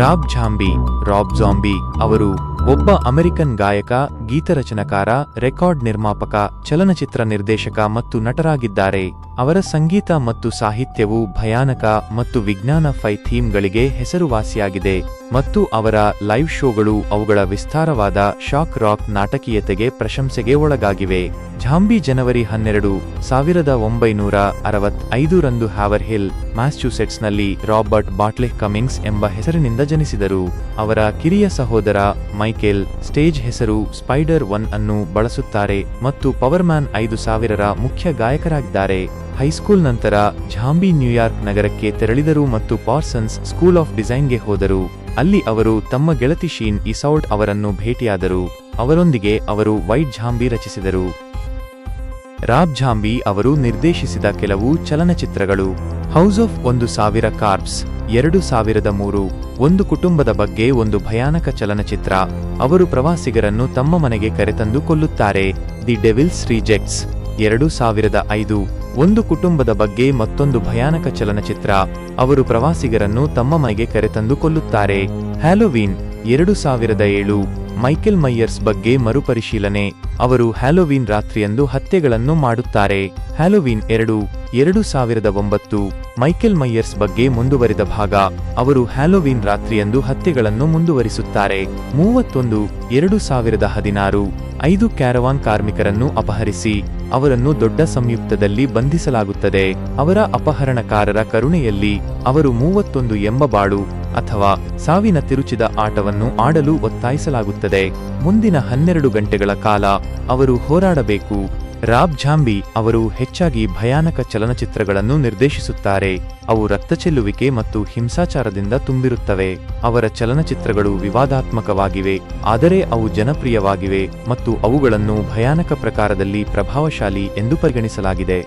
Raab ಝಾಂಬಿ Raab zombie ಅವರು ಒಬ್ಬ American ಗಾಯಕ, ಗೀತರಚನಕಾರ, ರೆಕಾರ್ಡ್ ನಿರ್ಮಾಪಕ, ಚಲನಚಿತ್ರ ನಿರ್ದೇಶಕ ಮತ್ತು ನಟರಾಗಿದ್ದಾರೆ. ಅವರ ಸಂಗೀತ ಮತ್ತು ಸಾಹಿತ್ಯವು ಭಯಾನಕ ಮತ್ತು ವಿಜ್ಞಾನ ಫೈ ಥೀಮ್ಗಳಿಗೆ ಹೆಸರುವಾಸಿಯಾಗಿದೆ ಮತ್ತು ಅವರ ಲೈವ್ ಶೋಗಳು ಅವುಗಳ ವಿಸ್ತಾರವಾದ ಶಾಕ್ ರಾಕ್ ನಾಟಕೀಯತೆಗೆ ಪ್ರಶಂಸೆಗೆ ಒಳಗಾಗಿವೆ. ಝಾಂಬಿ ಜನವರಿ ಹನ್ನೆರಡು, ಸಾವಿರದ ಒಂಬೈನೂರ ಅರವತ್ ಐದರಂದು ಹ್ಯಾವರ್ ಹಿಲ್ ಮ್ಯಾಸ್ಚ್ಯೂಸೆಟ್ಸ್ನಲ್ಲಿ ರಾಬರ್ಟ್ ಬಾಟ್ಲೆ ಕಮಿಂಗ್ಸ್ ಎಂಬ ಹೆಸರಿನಿಂದ ಜನಿಸಿದರು. ಅವರ ಕಿರಿಯ ಸಹೋದರ ಮೈಕೆಲ್ ಸ್ಟೇಜ್ ಹೆಸರು ಸ್ಪೈಡರ್ ಒನ್ ಅನ್ನು ಬಳಸುತ್ತಾರೆ ಮತ್ತು ಪವರ್ ಮ್ಯಾನ್ ಐದು ಸಾವಿರರ ಮುಖ್ಯ ಗಾಯಕರಾಗಿದ್ದಾರೆ. ಹೈಸ್ಕೂಲ್ ನಂತರ ಝಾಂಬಿ ನ್ಯೂಯಾರ್ಕ್ ನಗರಕ್ಕೆ ತೆರಳಿದರು ಮತ್ತು ಪಾರ್ಸನ್ಸ್ ಸ್ಕೂಲ್ ಆಫ್ ಡಿಸೈನ್ಗೆ ಹೋದರು. ಅಲ್ಲಿ ಅವರು ತಮ್ಮ ಗೆಳತಿ ಶೀನ್ ಇಸೌಟ್ ಅವರನ್ನು ಭೇಟಿಯಾದರು. ಅವರೊಂದಿಗೆ ಅವರು ವೈಟ್ ಝಾಂಬಿ ರಚಿಸಿದರು. ರಾಬ್ ಝಾಂಬಿ ಅವರು ನಿರ್ದೇಶಿಸಿದ ಕೆಲವು ಚಲನಚಿತ್ರಗಳು. ಹೌಸ್ ಆಫ್ ಒಂದು ಸಾವಿರ ಕಾರ್ಪ್ಸ್, ಎರಡು ಸಾವಿರದ ಮೂರು, ಒಂದು ಕುಟುಂಬದ ಬಗ್ಗೆ ಒಂದು ಭಯಾನಕ ಚಲನಚಿತ್ರ. ಅವರು ಪ್ರವಾಸಿಗರನ್ನು ತಮ್ಮ ಮನೆಗೆ ಕರೆತಂದು ಕೊಲ್ಲುತ್ತಾರೆ. ದಿ ಡೆವಿಲ್ಸ್ ರಿಜೆಕ್ಟ್ಸ್, ಎರಡು ಸಾವಿರದ ಐದು, ಒಂದು ಕುಟುಂಬದ ಬಗ್ಗೆ ಮತ್ತೊಂದು ಭಯಾನಕ ಚಲನಚಿತ್ರ. ಅವರು ಪ್ರವಾಸಿಗರನ್ನು ತಮ್ಮ ಮನೆಗೆ ಕರೆತಂದು ಕೊಲ್ಲುತ್ತಾರೆ. ಹ್ಯಾಲೋವೀನ್, ಎರಡು ಸಾವಿರದ ಏಳು ಮೈಕೆಲ್ ಮೈಯರ್ಸ್ ಬಗ್ಗೆ ಮರುಪರಿಶೀಲನೆ. ಅವರು ಹ್ಯಾಲೋವೀನ್ ರಾತ್ರಿಯಂದು ಹತ್ಯೆಗಳನ್ನು ಮಾಡುತ್ತಾರೆ. ಹ್ಯಾಲೋವೀನ್ ಎರಡು ಎರಡು ಸಾವಿರದ ಒಂಬತ್ತು ಮೈಕೆಲ್ ಮೈಯರ್ಸ್ ಬಗ್ಗೆ ಮುಂದುವರಿದ ಭಾಗ, ಅವರು ಹ್ಯಾಲೋವೀನ್ ರಾತ್ರಿಯಂದು ಹತ್ಯೆಗಳನ್ನು ಮುಂದುವರಿಸುತ್ತಾರೆ. ಮೂವತ್ತೊಂದು, ಎರಡು ಸಾವಿರದ ಹದಿನಾರು, ಐದು ಕ್ಯಾರವಾನ್ ಕಾರ್ಮಿಕರನ್ನು ಅಪಹರಿಸಿ, ಅವರನ್ನು ದೊಡ್ಡ ಸಂಯುಕ್ತದಲ್ಲಿ ಬಂಧಿಸಲಾಗುತ್ತದೆ. ಅವರ ಅಪಹರಣಕಾರರ ಕರುಣೆಯಲ್ಲಿ, ಅವರು ಮೂವತ್ತೊಂದು ಎಂಬ ಬಾಳು ಅಥವಾ ಸಾವಿನ ತಿರುಚಿದ ಆಟವನ್ನು ಆಡಲು ಒತ್ತಾಯಿಸಲಾಗುತ್ತದೆ. ಮುಂದಿನ ಹನ್ನೆರಡು ಗಂಟೆಗಳ ಕಾಲ, ಅವರು ಹೋರಾಡಬೇಕು. ರಾಬ್ ಝಾಂಬಿ ಅವರು ಹೆಚ್ಚಾಗಿ ಭಯಾನಕ ಚಲನಚಿತ್ರಗಳನ್ನು ನಿರ್ದೇಶಿಸುತ್ತಾರೆ. ಅವು ರಕ್ತಚೆಲ್ಲುವಿಕೆ ಮತ್ತು ಹಿಂಸಾಚಾರದಿಂದ ತುಂಬಿರುತ್ತವೆ. ಅವರ ಚಲನಚಿತ್ರಗಳು ವಿವಾದಾತ್ಮಕವಾಗಿವೆ, ಆದರೆ ಅವು ಜನಪ್ರಿಯವಾಗಿವೆ ಮತ್ತು ಅವುಗಳನ್ನು ಭಯಾನಕ ಪ್ರಕಾರದಲ್ಲಿ ಪ್ರಭಾವಶಾಲಿ ಎಂದು ಪರಿಗಣಿಸಲಾಗಿದೆ.